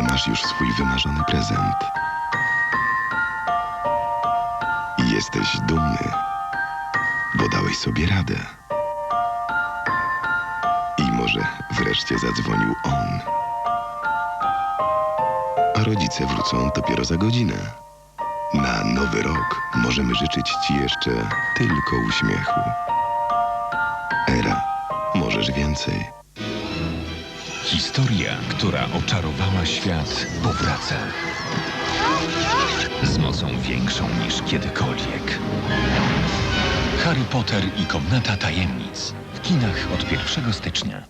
gdy masz już swój wymarzony prezent. I jesteś dumny, bo dałeś sobie radę. I może wreszcie zadzwonił on. A rodzice wrócą dopiero za godzinę. Na nowy rok możemy życzyć Ci jeszcze tylko uśmiechu. Era, możesz więcej. Historia, która oczarowała świat, powraca. Z mocą większą niż kiedykolwiek. Harry Potter i Komnata Tajemnic. W kinach od 1 stycznia.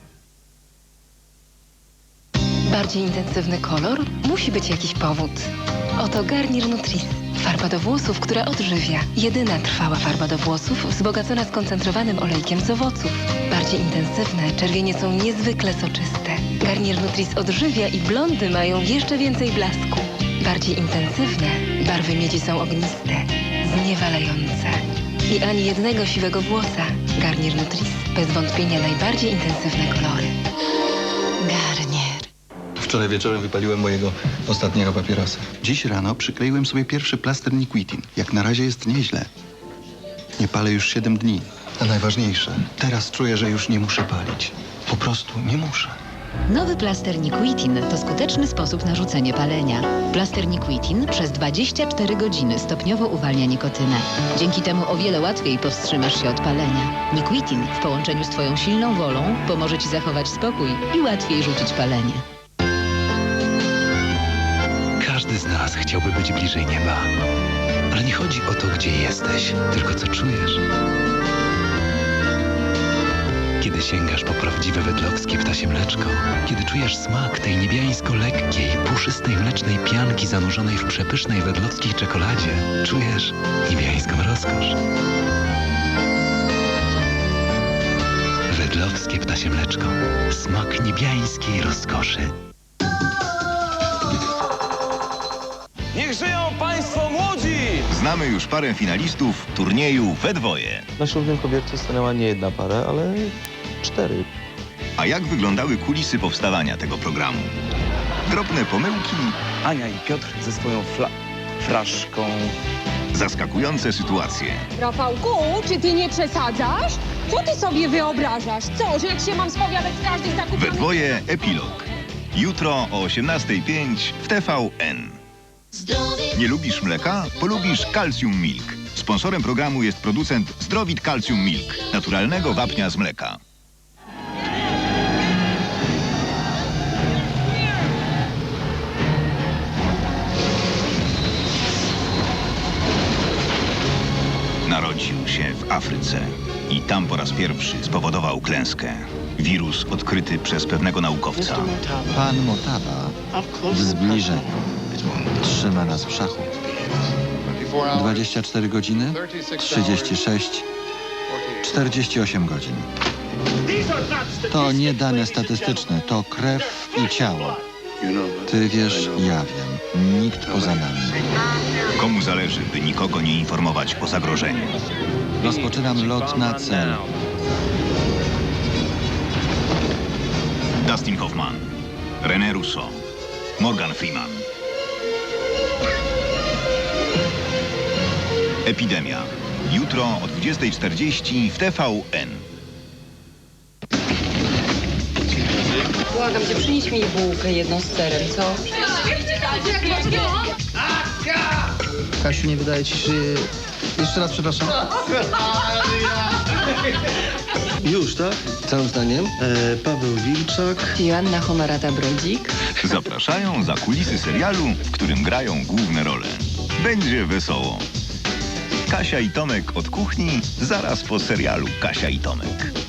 Bardziej intensywny kolor? Musi być jakiś powód. Oto Garnier Nutris. Farba do włosów, która odżywia. Jedyna trwała farba do włosów wzbogacona skoncentrowanym olejkiem z owoców. Bardziej intensywne czerwienie są niezwykle soczyste. Garnier Nutris odżywia i blondy mają jeszcze więcej blasku. Bardziej intensywne barwy miedzi są ogniste, zniewalające. I ani jednego siwego włosa. Garnier Nutris. Bez wątpienia najbardziej intensywne kolory. Garnier. Wczoraj wieczorem wypaliłem mojego ostatniego papierosa. Dziś rano przykleiłem sobie pierwszy plaster Niquitin. Jak na razie jest nieźle. Nie palę już 7 dni. A najważniejsze, teraz czuję, że już nie muszę palić. Po prostu nie muszę. Nowy plaster Niquitin to skuteczny sposób na rzucenie palenia. Plaster Niquitin przez 24 godziny stopniowo uwalnia nikotynę. Dzięki temu o wiele łatwiej powstrzymasz się od palenia. Niquitin w połączeniu z Twoją silną wolą pomoże Ci zachować spokój i łatwiej rzucić palenie. Każdy z nas chciałby być bliżej nieba. Ale nie chodzi o to, gdzie jesteś, tylko co czujesz. Kiedy sięgasz po prawdziwe wedlowskie ptasie mleczko, kiedy czujesz smak tej niebiańsko lekkiej, puszystej mlecznej pianki zanurzonej w przepysznej wedlowskiej czekoladzie, czujesz niebiańską rozkosz. Wedlowskie ptasie mleczko. Smak niebiańskiej rozkoszy. Niech żyją Państwo młodzi! Znamy już parę finalistów turnieju we dwoje. Na ślubnym kobiecie stanęła nie jedna para, ale cztery. A jak wyglądały kulisy powstawania tego programu? Drobne pomyłki, Ania i Piotr ze swoją fla... fraszką. zaskakujące sytuacje. Rafałku, czy ty nie przesadzasz? Co ty sobie wyobrażasz? Co, że jak się mam spowiadać z każdej We zakupionej... dwoje epilog. Jutro o 18.05 w TVN. Nie lubisz mleka? Polubisz Calcium Milk. Sponsorem programu jest producent Zdrowit Calcium Milk, naturalnego wapnia z mleka. W Afryce i tam po raz pierwszy spowodował klęskę. Wirus odkryty przez pewnego naukowca. Pan Motaba w zbliżeniu trzyma nas w szachu. 24 godziny, 36, 48 godzin. To nie dane statystyczne, to krew i ciało. Ty wiesz, ja wiem. Nikt poza nami. Komu zależy, by nikogo nie informować o zagrożeniu? Rozpoczynam lot na cel. Dustin Hoffman, René Russo, Morgan Freeman. Epidemia. Jutro o 20.40 w TVN. Błagam cię, przynieś mi bułkę jedną z serem, co? Kasiu, nie wydaje ci się... Jeszcze raz przepraszam. Już, tak? Całym zdaniem. E, Paweł Wilczak. Joanna Honorata-Brodzik. Zapraszają za kulisy serialu, w którym grają główne role. Będzie wesoło. Kasia i Tomek od kuchni zaraz po serialu Kasia i Tomek.